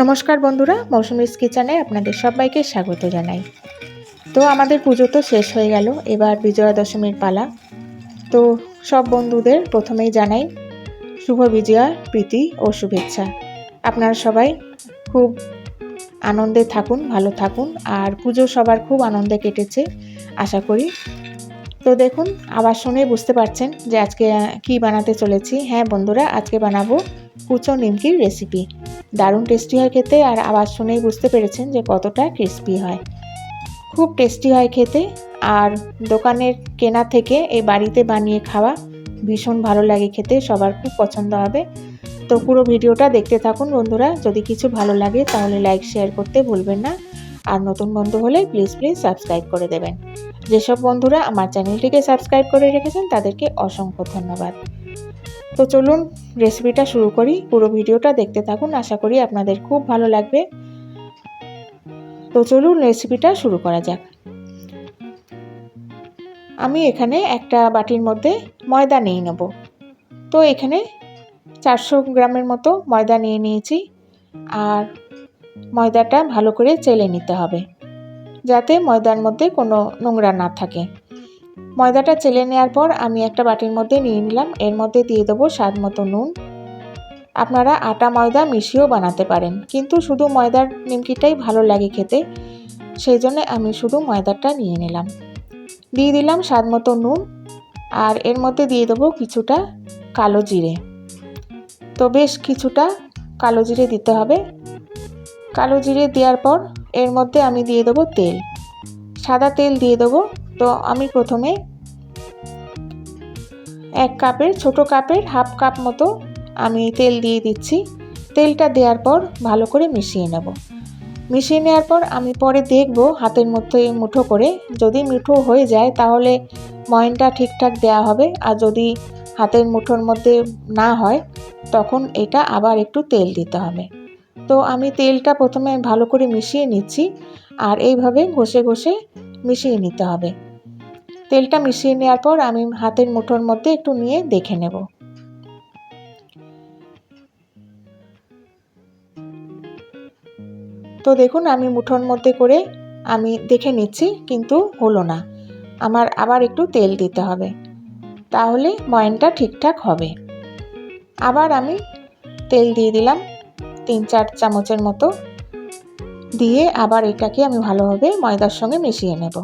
নমস্কার বন্ধুরা, মৌসুমিস কিচেনে আপনাদের সবাইকে স্বাগত জানাই। তো আমাদের পুজো তো শেষ হয়ে গেল, এবার বিজয়া দশমীর পালা। তো সব বন্ধুদের প্রথমেই জানাই, শুভ বিজয়া প্রীতি ও শুভেচ্ছা। আপনারা সবাই খুব আনন্দে থাকুন, ভালো থাকুন, আর পুজো সবার খুব আনন্দে কেটেছে, আশা করি। তো দেখুন আবার শুনে বুঝতে পারছেন যে আজকে কি বানাতে চলেছি। হ্যাঁ বন্ধুরা, আজকে বানাবো কুচো নিমকির রেসিপি দারুণ টেস্টি হয় খেতে আর আওয়াজ শুনেই বুঝতে পেরেছেন যে কতটা ক্রিস্পি হয়। খুব টেস্টি হয় খেতে আর দোকানের কেনা থেকে এই বাড়িতে বানিয়ে খাওয়া ভীষণ ভালো লাগে খেতে, সবার খুব পছন্দ হবে। তো পুরো ভিডিওটা দেখতে থাকুন বন্ধুরা, যদি কিছু ভালো লাগে তাহলে লাইক শেয়ার করতে ভুলবেন না। আর নতুন বন্ধু হলে প্লিজ প্লিজ সাবস্ক্রাইব করে দেবেন। যেসব বন্ধুরা আমার চ্যানেলটিকে সাবস্ক্রাইব করে রেখেছেন তাদেরকে অসংখ্য ধন্যবাদ। তো চলুন রেসিপিটা শুরু করি। পুরো ভিডিওটা দেখতে থাকুন, আশা করি আপনাদের খুব ভালো লাগবে। তো চলুন রেসিপিটা শুরু করা যাক। আমি এখানে একটা বাটির মধ্যে ময়দা নিয়ে নেব। তো এখানে চারশো গ্রামের মতো ময়দা নিয়ে নিয়েছি। আর ময়দাটা ভালো করে চেলে নিতে হবে, যাতে ময়দার মধ্যে কোনো নোংরা না থাকে। ময়দাটা চেলে নেওয়ার পর আমি একটা বাটির মধ্যে নিয়ে নিলাম। এর মধ্যে দিয়ে দেবো স্বাদ মতো নুন। আপনারা আটা, ময়দা মিশিয়েও বানাতে পারেন, কিন্তু শুধু ময়দার নিমকিটাই ভালো লাগে খেতে। সেই জন্য আমি শুধু ময়দাটা নিয়ে নিলাম। দিয়ে দিলাম স্বাদ মতো নুন, আর এর মধ্যে দিয়ে দেবো কিছুটা কালো জিরে। তো বেশ কিছুটা কালো জিরে দিতে হবে। কালো জিরে দেওয়ার পর এর মধ্যে আমি দিয়ে দেবো তেল। সাদা তেল দিয়ে দেবো তো আমি প্রথমে এক কাপের, ছোট কাপের, হাফ কাপ মতো আমি তেল দিয়ে দিচ্ছি। তেলটা দেওয়ার পর ভালো করে মিশিয়ে নেব। মিশিয়ে নেওয়ার পর আমি পরে দেখব হাতের মধ্যে মুঠো করে। যদি মুঠো হয়ে যায় তাহলে ময়নটা ঠিকঠাক দেওয়া হবে। আর যদি হাতের মুঠোর মধ্যে না হয়, তখন এটা আবার একটু তেল দিতে হবে। তো আমি তেলটা প্রথমে ভালো করে মিশিয়ে নিচ্ছি। আর এইভাবে ঘষে ঘষে মিশিয়ে নিতে হবে। তেলটা মিশিয়ে নেওয়ার পর আমি হাতের মুঠোর মধ্যে একটু নিয়ে দেখে নেব। তো দেখুন, আমি মুঠোর মধ্যে করে আমি দেখে নিচ্ছি, কিন্তু হলো না। আমার আবার একটু তেল দিতে হবে। তাহলে ময়নটা ঠিকঠাক হবে। আবার আমি তেল দিয়ে দিলাম তিন চার চামচের মতো। দিয়ে আবার এটাকে আমি ভালোভাবে ময়দার সঙ্গে মিশিয়ে নেব।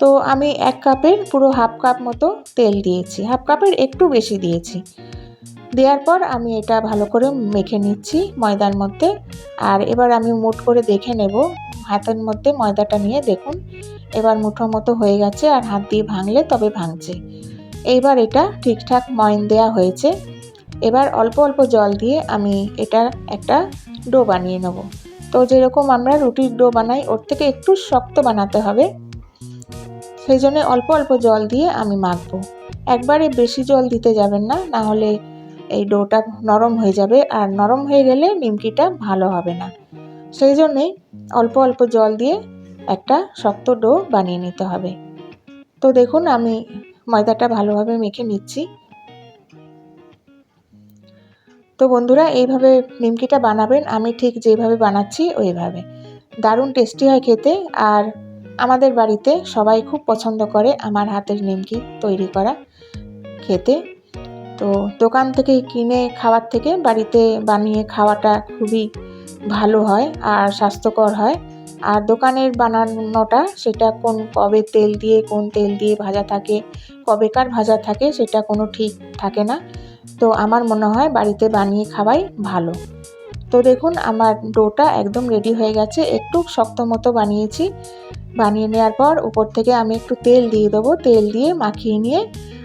তো আমি এক কাপের পুরো হাফ কাপ মতো তেল দিয়েছি, হাফ কাপের একটু বেশি দিয়েছি। দেওয়ার পর আমি এটা ভালো করে মেখে নিচ্ছি ময়দার মধ্যে। আর এবার আমি মুঠ করে দেখে নেব, হাতের মধ্যে ময়দাটা নিয়ে দেখুন, এবার মুঠোর মতো হয়ে গেছে আর হাত দিয়ে ভাঙলে তবে ভাঙছে। এইবার এটা ঠিকঠাক ময়ন দেওয়া হয়েছে। এবার অল্প অল্প জল দিয়ে আমি এটা একটা ডো বানিয়ে নেব। তো যেরকম আমরা রুটির ডো বানাই, ওর থেকে একটু শক্ত বানাতে হবে। সেই জন্য অল্প অল্প জল দিয়ে আমি মাখবো। একবারে বেশি জল দিতে যাবেন না না হলে এই ডোটা নরম হয়ে যাবে। আর নরম হয়ে গেলে নিমকিটা ভালো হবে না। সেই জন্যেই অল্প অল্প জল দিয়ে একটা শক্ত ডো বানিয়ে নিতে হবে। তো দেখুন, আমি ময়দাটা ভালোভাবে মেখে নিচ্ছি। তো বন্ধুরা, এইভাবে নিমকিটা বানাবেন। আমি ঠিক যেভাবে বানাচ্ছি, ওইভাবে। দারুণ টেস্টি হয় খেতে। আর আমাদের বাড়িতে সবাই খুব পছন্দ করে আমার হাতের নিমকি তৈরি করা খেতে। তো দোকান থেকে কিনে খাওয়ার থেকে বাড়িতে বানিয়ে খাওয়াটা খুবই ভালো হয় আর স্বাস্থ্যকর হয়। আর দোকানের বানানোটা সেটা কোন কবে তেল দিয়ে, কোন তেল দিয়ে ভাজা থাকে, কবেকার ভাজা থাকে সেটা কোনো ঠিক থাকে না। তো আমার মনে হয় বাড়িতে বানিয়ে খাওয়াই ভালো। তো দেখুন, আমার ডোটা একদম রেডি হয়ে গেছে। একটু শক্ত মতো বানিয়েছি। বানিয়ে নেওয়ার পর উপর থেকে আমি একটু তেল দিয়ে দেবো। তেল দিয়ে মাখিয়ে নিয়ে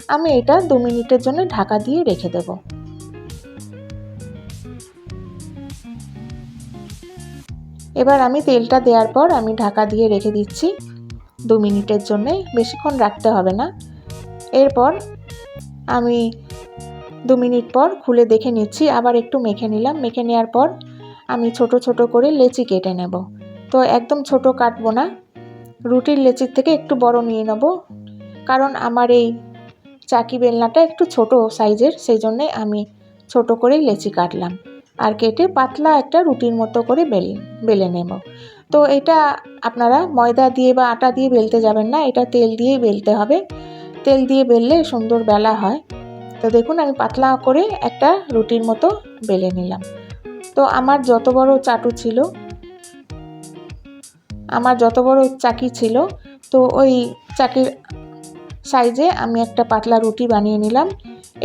আমি এটা দু মিনিটের জন্য ঢাকা দিয়ে রেখে দেব। এবার আমি তেলটা দেওয়ার পর আমি ঢাকা দিয়ে রেখে দিচ্ছি। দু মিনিটের জন্যে, বেশিক্ষণ রাখতে হবে না। এরপর আমি দু মিনিট পর খুলে দেখে নিচ্ছি, আবার একটু মেখে নিলাম। মেখে নেওয়ার পর আমি ছোট ছোট করে লেচি কেটে নেব। তো একদম ছোট কাটবো না। রুটির লেচির থেকে একটু বড় নিয়ে নেব। কারণ আমার এই চাকি বেলনাটা একটু ছোট সাইজের, সেই জন্যে আমি ছোট করেই লেচি কাটলাম। আর কেটে পাতলা একটা রুটির মতো করে বেল, বেলে নেব। তো এটা আপনারা ময়দা দিয়ে বা আটা দিয়ে বেলতে যাবেন না, এটা তেল দিয়েই বেলতে হবে। তেল দিয়ে বেললে সুন্দর বেলা হয়। তো দেখুন, আমি পাতলা করে একটা রুটির মতো বেলে নিলাম। তো আমার যত বড় চাটু ছিল, আমার যত বড় চাকি ছিল, তো ওই চাকির সাইজে আমি একটা পাতলা রুটি বানিয়ে নিলাম।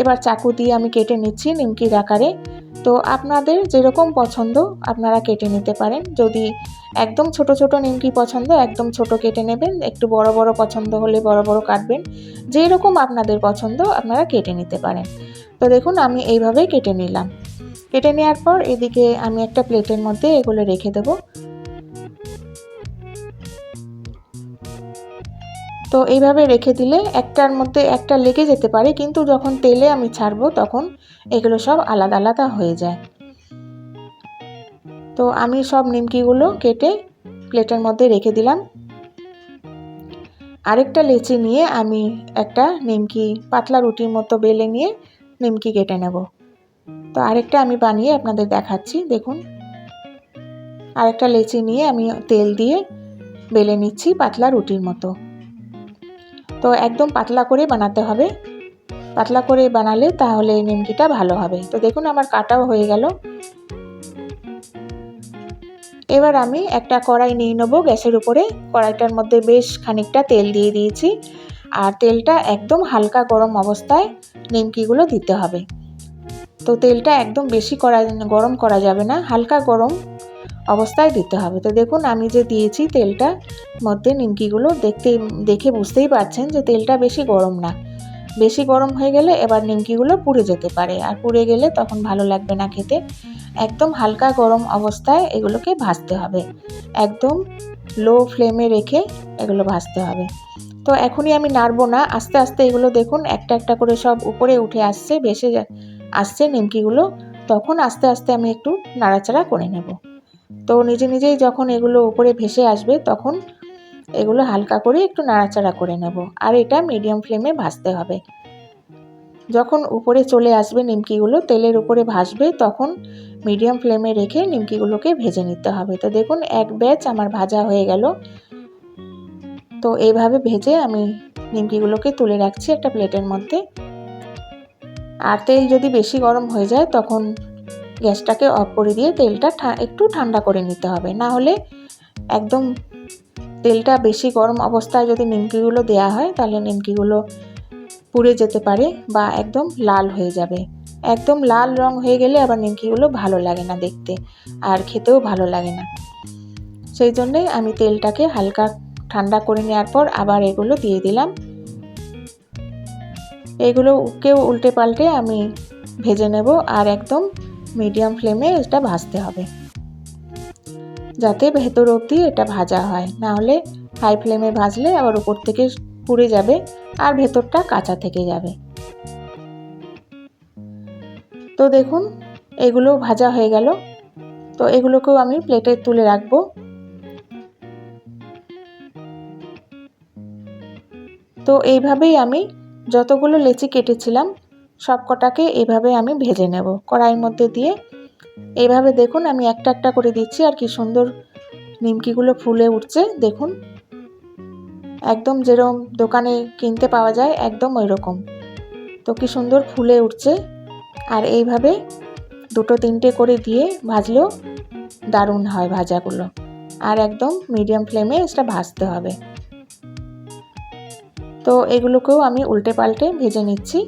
এবার চাকু দিয়ে আমি কেটে নিচ্ছি নিমকির আকারে। তো আপনাদের যেরকম পছন্দ, আপনারা কেটে নিতে পারেন। যদি একদম ছোট ছোট নিমকি পছন্দ, একদম ছোট কেটে নেবেন। একটু বড় বড় পছন্দ হলে বড় বড় কাটবেন। যেরকম আপনাদের পছন্দ, আপনারা কেটে নিতে পারেন। তো দেখুন, আমি এইভাবেই কেটে নিলাম। কেটে নেওয়ার পর এদিকে আমি একটা প্লেটের মধ্যে এগুলো রেখে দেবো। তো এইভাবে রেখে দিলে একটার মধ্যে একটা লেগে যেতে পারে, কিন্তু যখন তেলে আমি ছাড়বো তখন এগুলো সব আলাদা আলাদা হয়ে যায়। তো আমি সব নিমকিগুলো কেটে প্লেটের মধ্যে রেখে দিলাম। আরেকটা লেচি নিয়ে আমি একটা নিমকি, পাতলা রুটির মতো বেলে নিয়ে নিমকি কেটে নেব। তো আরেকটা আমি বানিয়ে আপনাদের দেখাচ্ছি, দেখুন। আরেকটা লেচি নিয়ে আমি তেল দিয়ে বেলে নিচ্ছি পাতলা রুটির মতো। তো একদম পাতলা করে বানাতে হবে। পাতলা করে বানালে তাহলে নিমকিটা ভালো হবে। তো দেখুন আমার কাটাও হয়ে গেল। এবার আমি একটা কড়াই নিয়ে নেব গ্যাসের উপরে। কড়াইটার মধ্যে বেশ খানিকটা তেল দিয়ে দিয়েছি। আর তেলটা একদম হালকা গরম অবস্থায় নিমকিগুলো দিতে হবে। তো তেলটা একদম বেশি করা গরম করা যাবে না। হালকা গরম অবস্থায় দিতে হবে। তো দেখুন, আমি যে দিয়েছি তেলটা, মধ্যে নিমকিগুলো দেখতে, দেখে বুঝতেই পারছেন যে তেলটা বেশি গরম না। বেশি গরম হয়ে গেলে এবার নিমকিগুলো পুড়ে যেতে পারে। আর পুড়ে গেলে তখন ভালো লাগবে না খেতে। একদম হালকা গরম অবস্থায় এগুলোকে ভাজতে হবে। একদম লো ফ্লেমে রেখে এগুলো ভাজতে হবে। তো এখনই আমি নাড়বো না। আস্তে আস্তে এগুলো দেখুন, একটা একটা করে সব উপরে উঠে আসছে, ভেসে আসছে নিমকিগুলো। তখন আস্তে আস্তে আমি একটু নাড়াচাড়া করে নেব। তো নিজে নিজেই যখন এগুলো উপরে ভেসে আসবে, তখন এগুলো হালকা করে একটু নাড়াচাড়া করে নেব। আর এটা মিডিয়াম ফ্লেমে ভাজতে হবে। যখন উপরে চলে আসবে নিমকিগুলো, তেলের উপরে ভাসবে তখন মিডিয়াম ফ্লেমে রেখে নিমকিগুলোকে ভেজে নিতে হবে। তো দেখুন, এক ব্যাচ আমার ভাজা হয়ে গেল। তো এইভাবে ভেজে আমি নিমকিগুলোকে তুলে রাখছি একটা প্লেটের মধ্যে। আর তেল যদি বেশি গরম হয়ে যায়, তখন গ্যাসটাকে অফ করে দিয়ে তেলটা একটু ঠান্ডা করে নিতে হবে। না হলে একদম তেলটা বেশি গরম অবস্থায় যদি নিমকিগুলো দেওয়া হয়, তাহলে নিমকিগুলো পুড়ে যেতে পারে বা একদম লাল হয়ে যাবে। একদম লাল রং হয়ে গেলে আবার নিমকিগুলো ভালো লাগে না দেখতে আর খেতেও ভালো লাগে না। সেই জন্যে আমি তেলটাকে হালকা ঠান্ডা করে নেওয়ার পর আবার এগুলো দিয়ে দিলাম। এগুলো কেউ উল্টে পাল্টে আমি ভেজে নেব আর একদম মিডিয়াম ফ্লেমে এটা ভাজতে হবে। যাতে ভেতর অবধি এটা ভাজা হয়। না হলে হাই ফ্লেমে ভাজলে আবার উপর থেকে পুড়ে যাবে আর ভেতরটা কাঁচা থেকে যাবে। তো দেখুন, এগুলো ভাজা হয়ে গেল। তো এগুলোকেও আমি প্লেটে তুলে রাখব। তো এইভাবেই আমি যতগুলো লেচি কেটেছিলাম সব কটাকে এভাবে আমি ভেজে নেব। কড়াইয়ের মধ্যে দিয়ে এইভাবে দেখুন, আমি একটা একটা করে দিচ্ছি আর কি সুন্দর নিমকিগুলো ফুলে উঠছে, দেখুন। একদম যেরকম দোকানে কিনতে পাওয়া যায়, একদম ওই রকম তো কি সুন্দর ফুলে উঠছে। আর এইভাবে দুটো তিনটে করে দিয়ে ভাজলেও দারুণ হয় ভাজাগুলো। আর একদম মিডিয়াম ফ্লেমে এটা ভাজতে হবে। তো এগুলোকেও আমি উল্টে পাল্টে ভেজে নিচ্ছি।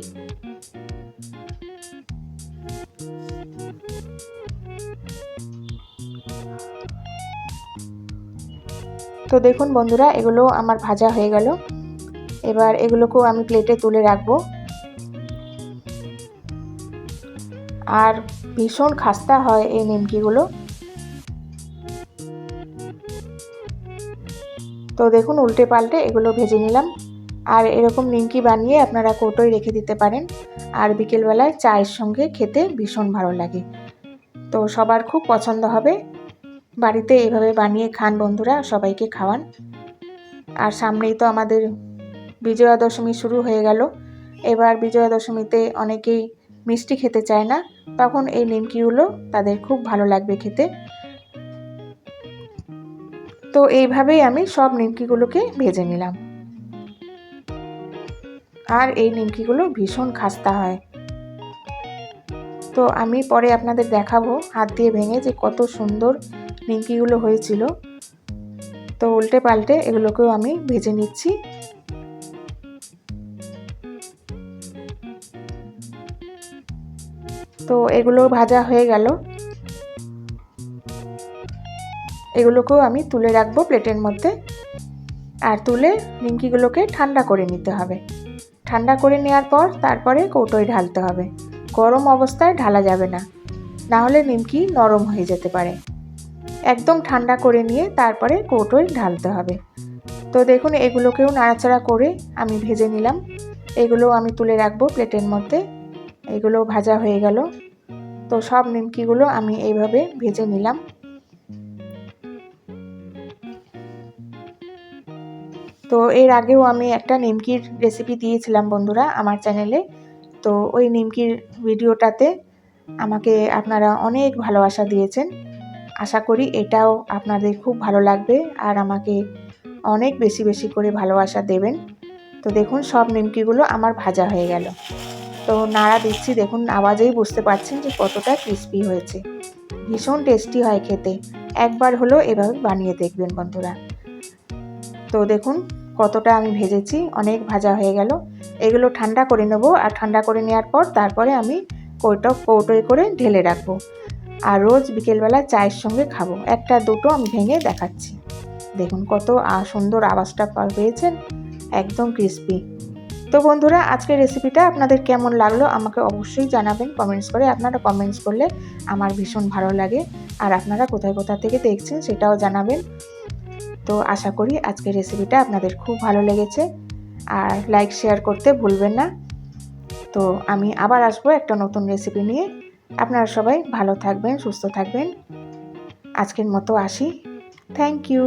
তো দেখুন বন্ধুরা, এগুলো আমার ভাজা হয়ে গেল। এবার এগুলোকেও আমি প্লেটে তুলে রাখব। আর ভীষণ খাস্তা হয় এই নিমকিগুলো। তো দেখুন, উল্টে পাল্টে এগুলো ভেজে নিলাম। আর এরকম নিমকি বানিয়ে আপনারা কৌটোয় রেখে দিতে পারেন। আর বিকেলবেলায় চায়ের সঙ্গে খেতে ভীষণ ভালো লাগে। তো সবার খুব পছন্দ হবে। বাড়িতে এভাবে বানিয়ে খান বন্ধুরা, সবাইকে খাওয়ান। আর সামনেই তো আমাদের বিজয়া দশমী শুরু হয়ে গেল। এবার বিজয়া দশমীতে অনেকেই মিষ্টি খেতে চায় না, তখন এই নিমকিগুলো তাদের খুব ভালো লাগবে খেতে। তো এইভাবেই আমি সব নিমকিগুলোকে ভেজে নিলাম। আর এই নিমকিগুলো ভীষণ খাস্তা হয়। তো আমি পরে আপনাদের দেখাবো হাত দিয়ে ভেঙে যে কত সুন্দর নিমকিগুলো হয়েছিল। তো উল্টে পাল্টে এগুলোকেও আমি ভেজে নিচ্ছি। তো এগুলো ভাজা হয়ে গেল। এগুলোকেও আমি তুলে রাখব প্লেটের মধ্যে। আর তুলে নিমকিগুলোকে ঠান্ডা করে নিতে হবে। ঠান্ডা করে নেওয়ার পর তারপরে কৌটোয় ঢালতে হবে। গরম অবস্থায় ঢালা যাবে না। না হলে নিমকি নরম হয়ে যেতে পারে। একদম ঠান্ডা করে নিয়ে তারপরে কৌটোয় ঢালতে হবে। তো দেখুন, এগুলোকেও নাড়াচাড়া করে আমি ভেজে নিলাম। এগুলো আমি তুলে রাখব প্লেটের মধ্যে। এগুলো ভাজা হয়ে গেল। তো সব নিমকিগুলো আমি এইভাবে ভেজে নিলাম। তো এর আগেও আমি একটা নিমকির রেসিপি দিয়েছিলাম বন্ধুরা আমার চ্যানেলে। তো ওই নিমকির ভিডিওটাতে আমাকে আপনারা অনেক ভালোবাসা দিয়েছেন। আশা করি এটাও আপনাদের খুব ভালো লাগবে আর আমাকে অনেক বেশি বেশি করে ভালোবাসা দেবেন। তো দেখুন সব নিমকিগুলো আমার ভাজা হয়ে গেল। তো নাড়া দিচ্ছি, দেখুন আওয়াজেই বুঝতে পারছেন যে কতটা ক্রিস্পি হয়েছে। ভীষণ টেস্টি হয় খেতে। একবার হলো এভাবে বানিয়ে দেখবেন বন্ধুরা। তো দেখুন কতটা আমি ভেজেছি, অনেক ভাজা হয়ে গেল। এগুলো ঠান্ডা করে নেব আর ঠান্ডা করে নেওয়ার পর তারপরে আমি কৌটো কৌটোয় করে ঢেলে রাখব। আর রোজ বিকেলবেলা চায়ের সঙ্গে খাব। একটা, দুটো আমি ভেঙে দেখাচ্ছি। দেখুন কত সুন্দর আওয়াজটা পেয়েছেন। একদম ক্রিস্পি তো বন্ধুরা, আজকের রেসিপিটা আপনাদের কেমন লাগল আমাকে অবশ্যই জানাবেন। কমেন্টস করে আপনারা কমেন্টস করলে আমার ভীষণ ভালো লাগে। আর আপনারা কোথায়, কোথা থেকে দেখছেন সেটাও জানাবেন। তো আশা করি আজকের রেসিপিটা আপনাদের খুব ভালো লেগেছে। আর লাইক শেয়ার করতে ভুলবেন না। তো আমি আবার আসব একটা নতুন রেসিপি নিয়ে। আপনারা সবাই ভালো থাকবেন সুস্থ থাকবেন। আজকের মতো আসি। Thank you